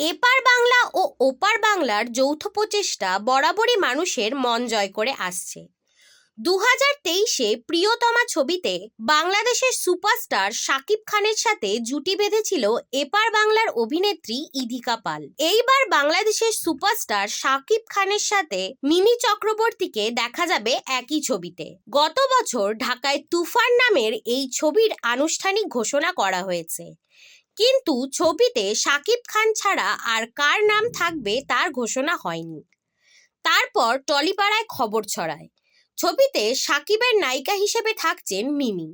এপার বাংলা ও ওপার বাংলার যৌথ প্রচেষ্টা বরাবরই মানুষের মন জয় করে আসছে। দু হাজার তেইশে প্রিয়তমা ছবিতে বাংলাদেশের সুপারস্টার শাকিব খানের সাথে জুটি বেঁধেছিল এপার বাংলার অভিনেত্রী ইধিকা পাল। এইবার বাংলাদেশের সুপারস্টার শাকিব খানের সাথে মিমি চক্রবর্তীকে দেখা যাবে একই ছবিতে। গত বছর ঢাকায় তুফান নামের এই ছবির আনুষ্ঠানিক ঘোষণা করা হয়েছে। কিন্তু ছবিতে শাকিব খান ছাড়া আর কার নাম থাকবে তার ঘোষণা হয়নি। তারপর টলিপাড়ায় খবর ছড়ায়। ছবিতে সাকিবের নায়িকা হিসেবে থাকছেন মিমি।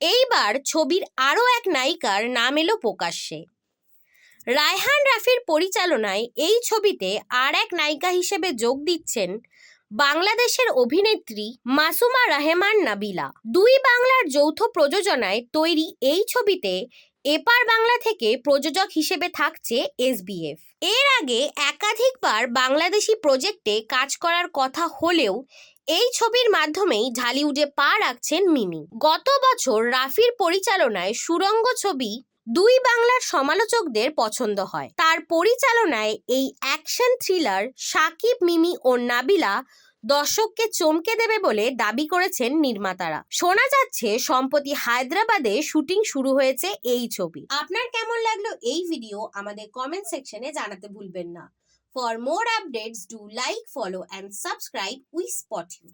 এইবার ছবির আরও এক নায়িকার নাম এলো প্রকাশ্যে। রায়হান রাফির পরিচালনায় এই ছবিতে আর এক নায়িকা হিসেবে যোগ দিচ্ছেন বাংলাদেশের অভিনেত্রী মাসুমা রাহেমান নাবিলা। দুই বাংলার যৌথ প্রযোজনায় তৈরি এই ছবিতে এপার বাংলা থেকে প্রযোজক হিসেবে থাকছে এসবিএফ। এর আগে একাধিকবার বাংলাদেশি প্রজেক্টে কাজ করার কথা হলেও এই ছবির মাধ্যমেই ঢালিউডে পা রাখছেন মিমি। গত বছর রাফির পরিচালনায় সুরঙ্গ ছবি দুই বাংলার সমালোচকদের পছন্দ হয়। তার পরিচালনায় এই অ্যাকশন থ্রিলার সাকিব, মিমি ও নাবিলা দর্শককে চমকে দেবে বলে দাবি করেছেন নির্মাতারা। শোনা যাচ্ছে সম্প্রতি হায়দ্রাবাদে শুটিং শুরু হয়েছে এই ছবি। আপনার কেমন লাগল এই ভিডিও আমাদের কমেন্ট সেকশনে জানাতে ভুলবেন না। For more updates do like follow and subscribe we spot you